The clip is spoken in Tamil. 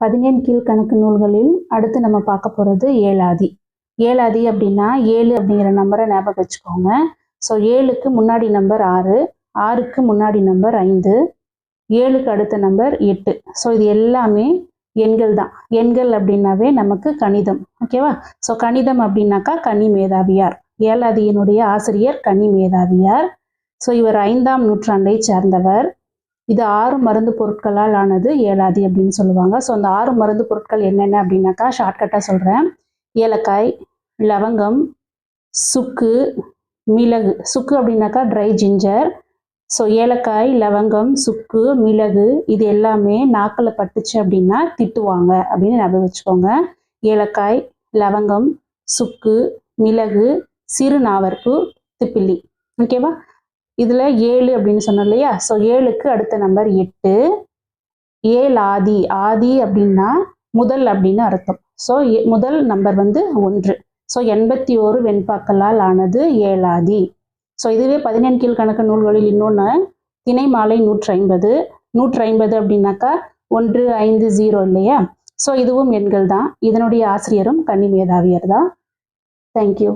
பதினேழு கீழ்கணக்கு நூல்களில் அடுத்து நம்ம பார்க்க போகிறது ஏழாதி. ஏழாதி அப்படின்னா ஏழு அப்படிங்கிற நம்பரை ஞாபகம் வச்சுக்கோங்க. ஸோ ஏழுக்கு முன்னாடி நம்பர் ஆறு ஆறுக்கு முன்னாடி நம்பர் ஐந்து ஏழுக்கு அடுத்த நம்பர் எட்டு. ஸோ இது எல்லாமே எண்கள் தான். எண்கள் அப்படின்னாவே நமக்கு கணிதம். ஓகேவா ஸோ கணிதம் அப்படின்னாக்கா கனி மேதாவியார். ஏழாதியினுடைய ஆசிரியர் கனி மேதாவியார். ஸோ இவர் ஐந்தாம் நூற்றாண்டை சேர்ந்தவர். இது ஆறு மருந்து பொருட்களால் ஆனது ஏலாதி அப்படின்னு சொல்லுவாங்க. ஸோ அந்த ஆறு மருந்து பொருட்கள் என்னென்ன அப்படின்னாக்கா ஷார்ட்கட்டாக சொல்கிறேன் ஏலக்காய் லவங்கம் சுக்கு மிளகு. சுக்கு அப்படின்னாக்கா ட்ரை ஜிஞ்சர் ஸோ ஏலக்காய் லவங்கம் சுக்கு மிளகு இது எல்லாமே நாக்கில் பட்டுச்சு அப்படின்னா திட்டுவாங்க அப்படின்னு ஞாபகம் வச்சுக்கோங்க. ஏலக்காய் லவங்கம் சுக்கு மிளகு சிறு நாவற்பு திப்பிலி ஓகேவா இதில் ஏழு அப்படின்னு சொன்னோம் இல்லையா? ஸோ ஏழுக்கு அடுத்த நம்பர் எட்டு. ஏழு ஆதி. ஆதி அப்படின்னா முதல் அப்படின்னு அர்த்தம். ஸோ முதல் நம்பர் வந்து ஒன்று. ஸோ எண்பத்தி ஓரு வெண்பாக்களால் ஆனது ஏழாதி. ஸோ இதுவே பதினெண் கீழ்கணக்கு நூல்களில் இன்னொன்று திணை மாலை நூற்றி ஐம்பது நூற்றி ஐம்பது அப்படின்னாக்கா ஒன்று ஐந்து ஜீரோ இல்லையா? ஸோ இதுவும் எண்கள் தான் இதனுடைய ஆசிரியரும் கன்னி மேதாவியர் தான் தேங்க்யூ